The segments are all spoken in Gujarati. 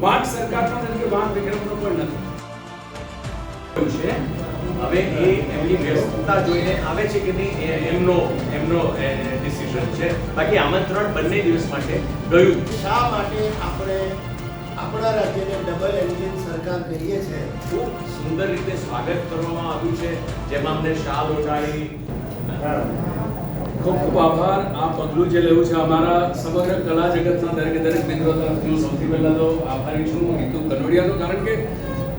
વાંક સરકારનો નથી કે વિક્રમનો પણ નથી. છે. હવે એ એમની વ્યસ્તતા જોઈને આવે છે કે નહીં એમનો એમનો ડિસિઝન છે. બાકી આમંત્રણ બંને દિવસ માટે ગયું. શા માટે આપણે આપણા રાજ્યને ડબલ એન્જિન સરકાર કરીએ છીએ ખૂબ સુંદર રીતે સ્વાગત કરવામાં આવ્યું છે. જેમાં અમને શાલ ઓઢાડી ખૂબ ખૂબ આભાર. આ પગલું જે લેવું છે અમારા સમગ્ર કલા જગતના દરેકે દરેક મિત્રો તરફથી હું સૌથી પહેલાં તો આભારી છું હિતુ કનોડિયાનો, કારણ કે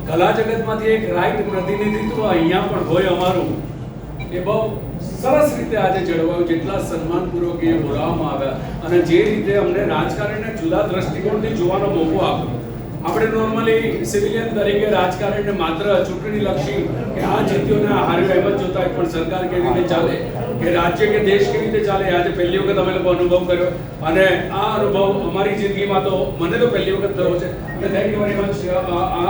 કલા જગતમાંથી એક રાઈટ પ્રતિનિધિત્વ અહીંયા પણ હોય અમારું. એ બહુ સરસ રીતે આજે જળવાયું, જેટલા સન્માનપૂર્વક એ બોલાવવામાં આવ્યા. અને જે રીતે અમને રાજકારણને જુદા દ્રષ્ટિકોણથી જોવાનો મોકો આપ્યો. આપણે નોર્મલી સિવિલિયન તરીકે રાજકારણને માત્ર ચૂંટણી લક્ષી કે આ જીત્યોને એમ જ જોતા હોય, પણ સરકાર કેવી રીતે ચાલે, કે રાજ્ય કે દેશ કેવી રીતે ચાલે, આજે પહેલી વખત અમે લોકો અનુભવ કર્યો. અને આ અનુભવ અમારી જિંદગીમાં તો મને તો પહેલી વખત થયો છે. એટલે થેન્ક યુ વેરી મચ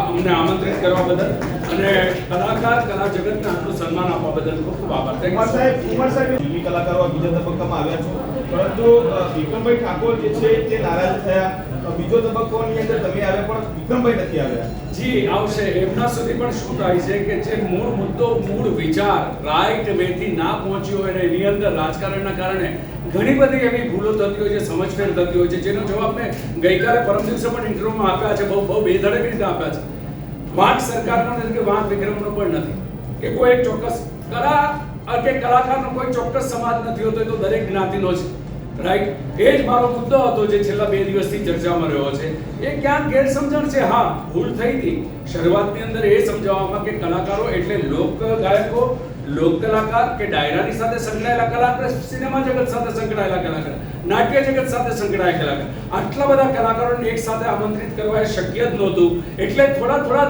અમને આમંત્રિત કરવા બદલ. અને કલાકાર, કલા જગતને આટલું સન્માન આપવા બદલ ખૂબ ખૂબ આભાર. થેન્ક યુ સાહેબ કલાકારો બીજા તબક્કામાં આવ્યા છો. પરંતુ વિક્રમભાઈ ઠાકોર જે છે તે નારાજ થયા. બીજો તબક્કોની અંદર તમે આવ્યા પણ વિક્રમભાઈ નથી આવ્યા. જી આવશે. એમના સુધી પણ શું થાય છે કે જે મૂળ મુદ્દો મૂળ વિચાર રાઈટ વેથી ના પહોંચ્યો હોય અને એની અંદર રાજકારણના કારણે ઘણી બધી એવી ભૂલો થતી હોય છે સમજફેર થતી હોય છે. જેનો જવાબ મેં ગઈકાલે પરમ દિવસે પણ ઇન્ટરવ્યુમાં આપ્યા છે બહુ બહુ બેધડક રીતે આપ્યા છે. વાંક સરકારનો નથી કે વાંક વિક્રમનો પણ નથી. કે કોઈ એક ચોક્કસ અ, કે કલાકારનો કોઈ ચોક્કસ સમાજ નથી હોતો તો દરેક જ્ઞાતિનો છે રાઈટ એ જ મારો મુદ્દો હતો જે છેલ્લા બે દિવસથી ચર્ચામાં રહ્યો છે. એ ક્યાંક ગેરસમજણ છે. હા, ભૂલ થઈ હતી. શરૂઆતની અંદર એ સમજાવવામાં કે કલાકારો એટલે લોક ગાયકો, લોક કલાકાર કે ડાયરાની સાથે સંકળાયેલા કલાકાર, સિનેમા જગત સાથે સંકળાયેલા કલાકાર, નાટ્ય જગત સાથે સંકળાયેલા કલાકાર. આટલા બધા કલાકારોને એક સાથે આમંત્રિત કરવા એ શક્ય જ નહોતું. એટલે થોડા થોડા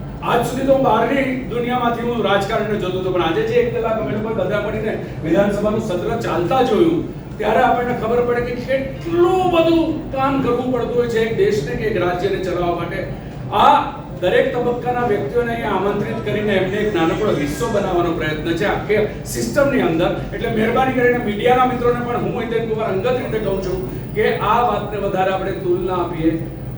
આજ સુધી તો બહારની દુનિયામાંથી હું રાજકારણને જોતો હતો, પણ આજે જે એક કલાક અમે લોકો બધા મળીને વિધાનસભાનું સત્ર ચાલતા જોયું, ત્યારે આપણને ખબર પડે કે કેટલું બધું કામ કરવું પડતું હોય છે એક દેશને કે એક રાજ્યને ચલાવવા માટે. આ દરેક તબક્કાના વ્યક્તિઓને અહીંયા આમંત્રિત કરીને એમને એક નાનકડો હિસ્સો બનાવવાનો પ્રયત્ન છે આખી સિસ્ટમની અંદર. એટલે મહેરબાની કરીને મીડિયાના મિત્રોને પણ હું હિતેન કુમાર અંગત રીતે કહું છું કે આ વાતને વધારે આપણે તુલના આપીએ.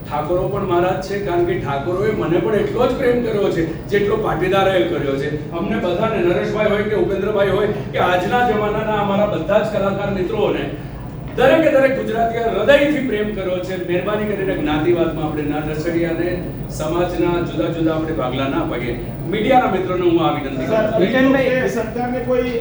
ઠાકોરો પણ મહારાજ છે, કારણ કે ઠાકોરોએ મને પણ એટલો જ પ્રેમ કર્યો છે, જેટલો પાટીદારોએ કર્યો છે. અમને બધાને નરેશભાઈ હોય કે ઉપેન્દ્રભાઈ હોય કે આજના જમાનાના અમારા બધા જ કલાકાર મિત્રોને દરેકે દરેક ગુજરાતીએ હૃદયથી પ્રેમ કર્યો છે. મહેરબાની કરીને જ્ઞાતિવાદમાં આપણે ના ઢસડીએ અને સમાજના જુદા જુદા આપણે ભાગલા ના પાડીએ મીડિયાના મિત્રોને હું આ વિનંતી કરું સરકારને કોઈ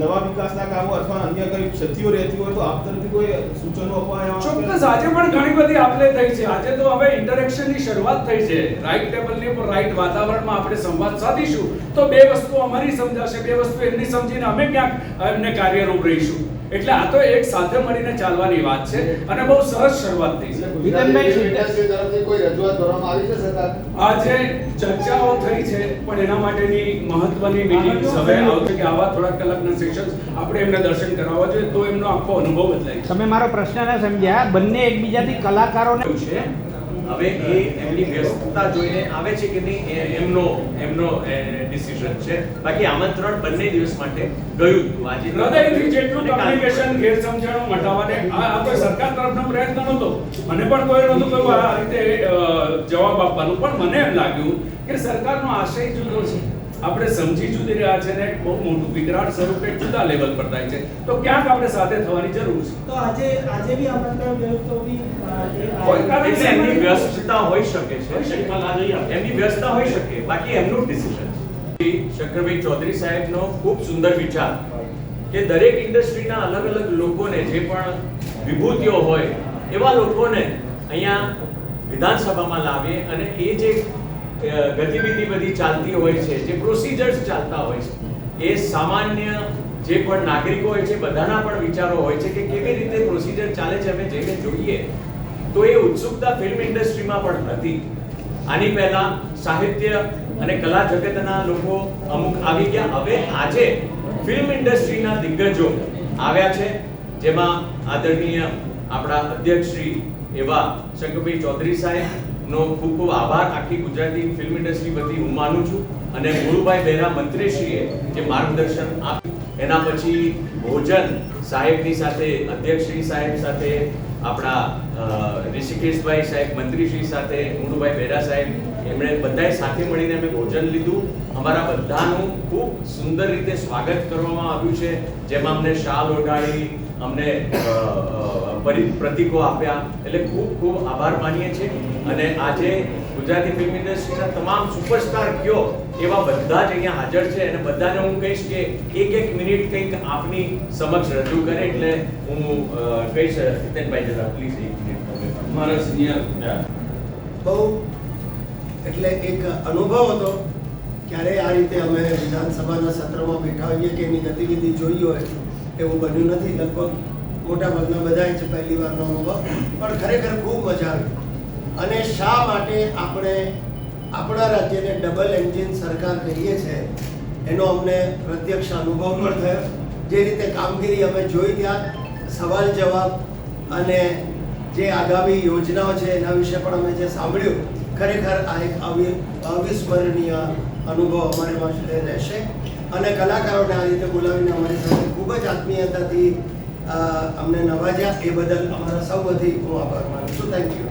નવા વિકાસના કામો અથવા અન્ય કોઈ ક્ષતિઓ રહેતી હોય તો આપ તરફથી કોઈ સૂચનો અપાયા ચોક્કસ આજે પણ ઘણી બધી આપલે થઈ છે. આજે તો હવે ઇન્ટરેક્શનની શરૂઆત થઈ છે. રાઈટ ટેબલની ઉપર રાઈટ વાતાવરણમાં આપણે સંવાદ સાધીશું. તો બે વસ્તુ અમારી સમજાશે. બે વસ્તુ એમની સમજીને અમે ક્યાંક એમને કાર્યરૂપ રહીશું. એટલે આ તો એક સાથે મળીને ચાલવાની વાત છે અને બહુ સરસ શરૂઆત થઈ છે. ગુજરાતી તરફથી કોઈ રજૂઆત કરવામાં આવી છે સરકાર? આજે ચર્ચાઓ થઈ છે પણ એના માટેની મહત્વની મીટિંગ હવે આવશે કે આવા થોડા કલાકના સેશન્સ આપણે એમને દર્શન કરાવવા જોઈએ તો એમનો આખો અનુભવ બદલાય તમે મારો પ્રશ્ન ના સમજ્યા બંને એકબીજાથી કલાકારોને છે હવે એ એમની વ્યસ્તતા જોઈને આવે છે કે નહીં એમનો એમનો ડિસિઝન છે. બાકી આમંત્રણ બંને દિવસ માટે ગયું હતું. આજે હૃદયથી જેટલું કમ્યુનિકેશન ગેરસમજણો મટાવવાને આ આ કોઈ સરકાર તરફનો પ્રયત્ન નહોતો. મને પણ કોઈ નહોતું કહ્યું આ રીતે જવાબ આપવાનું. પણ મને એમ લાગ્યું કે સરકારનો આશય જુદો છે. આપણે સમજી જુદી રહ્યા છે ને બહુ મોટું વિકરાળ સ્વરૂપે જુદા લેવલ પર થાય છે. તો ક્યાંક આપણે સાથે થવાની જરૂર છે? તો આજે આજે બી આપણે તો બી એમની વ્યસ્તતા હોઈ શકે છે. એમની વ્યસ્તતા હોઈ શકે. બાકી એમનું ડિસિઝન શંકરભાઈ ચૌધરી સાહેબનો ખૂબ સુંદર વિચાર કે દરેક ઇન્ડસ્ટ્રીના અલગ અલગ લોકોને જે પણ વિભૂતિઓ હોય એવા લોકોને અહીંયા વિધાનસભામાં લાવીએ અને એ જે ગતિવિધિ બધી ચાલતી હોય છે, જે પ્રોસિજર્સ ચાલતા હોય છે, એ સામાન્ય જે પણ નાગરિકો હોય છે, બધાના પણ વિચારો હોય છે કે કેવી રીતે પ્રોસિજર ચાલે છે, અમે જઈને જોઈએ. તો એ ઉત્સુકતા ફિલ્મ ઇન્ડસ્ટ્રીમાં પણ હતી. આની પહેલા સાહિત્ય અને કલા જગતના લોકો અમુક આવી ગયા. હવે આજે ફિલ્મ ઇન્ડસ્ટ્રીના દિગ્ગજો આવ્યા છે, જેમાં આદરણીય આપણા અધ્યક્ષ શ્રી એવા શંકરભાઈ ચૌધરી સાહેબનો ખૂબ ખૂબ આભાર. આખી ગુજરાતી ફિલ્મ ઇન્ડસ્ટ્રી વતી હું માનું છું. અને ગુરુભાઈ બહેરા મંત્રીશ્રીએ જે માર્ગદર્શન આપ્યું, એના પછી ભોજન સાહેબની સાથે, અધ્યક્ષશ્રી સાહેબ સાથે, આપણા ઋષિકેશભાઈ સાહેબ, મંત્રીશ્રી સાથે ગુરુભાઈ બહેરા સાહેબ, એમણે બધાએ સાથે મળીને અમે ભોજન લીધું. અમારા બધાનું ખૂબ સુંદર રીતે સ્વાગત કરવામાં આવ્યું છે. જેમાં અમને શાલ ઓઢાડી અમને પ્રતીકો આપ્યા. એટલે ખૂબ ખૂબ આભાર માનીએ છીએ. અને આજે ગુજરાતી ફિલ્મ ઇન્ડસ્ટ્રીના તમામ સુપરસ્ટાર કયો એવા બધા જ અહીંયા હાજર છે. અને બધાને હું કહીશ કે એક એક મિનિટ કંઈક આપની સમક્ષ રજૂ કરે. એટલે હું કહીશ હિતેનભાઈ જરા પ્લીઝ એક મિનિટ મારા સિનિયર બહુ એટલે એક અનુભવ હતો ક્યારે આ રીતે અમે વિધાનસભાના સત્રમાં બેઠા હોઈએ કે એની ગતિવિધિ જોઈ હોય. એવું બન્યું નથી. લગભગ મોટા ભાગના બધાએ છે પહેલી વારનો અનુભવ. પણ ખરેખર ખૂબ મજા આવી. અને શા માટે આપણે આપણા રાજ્યને ડબલ એન્જિન સરકાર કહીએ છીએ એનો અમને પ્રત્યક્ષ અનુભવ પણ થયો. જે રીતે કામગીરી અમે જોઈ ત્યાં, સવાલ જવાબ અને જે આગામી યોજનાઓ છે એના વિશે પણ અમે જે સાંભળ્યું, ખરેખર આ એક અવિ, અવિસ્મરણીય અનુભવ અમારી રહેશે. અને કલાકારોને આ રીતે બોલાવીને અમારી સાથે ખૂબ જ આત્મીયતાથી અમને નવાજ્યા. એ બદલ અમારા સૌ બધી હું આભાર માનું છું. Thank you